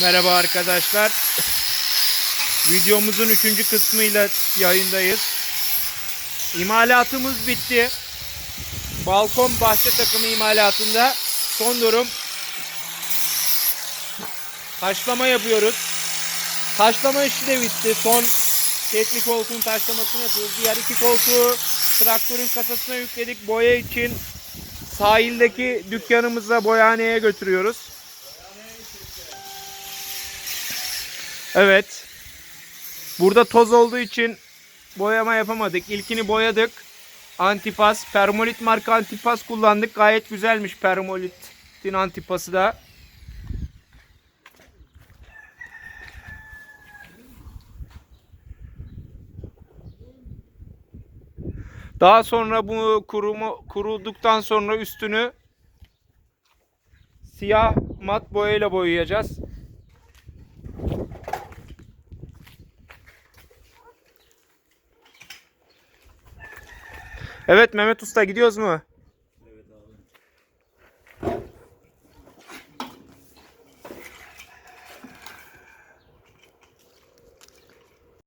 Merhaba arkadaşlar. Videomuzun üçüncü kısmıyla yayındayız. İmalatımız bitti. Balkon bahçe takımı imalatında son durum taşlama yapıyoruz. Taşlama işi de bitti. Son tekli koltuğun taşlamasını yapıyoruz. Diğer iki koltuğu traktörün kasasına yükledik. Boya için sahildeki dükkanımıza boyaneye götürüyoruz. Evet. Burada toz olduğu için boyama yapamadık. İlkini boyadık. Antipas, Permolit marka antipas kullandık. Gayet güzelmiş Permolit'in antipası da. Daha sonra bu kurumu kuruduktan sonra üstünü siyah mat boyayla boyayacağız. Evet Mehmet Usta gidiyoruz mu?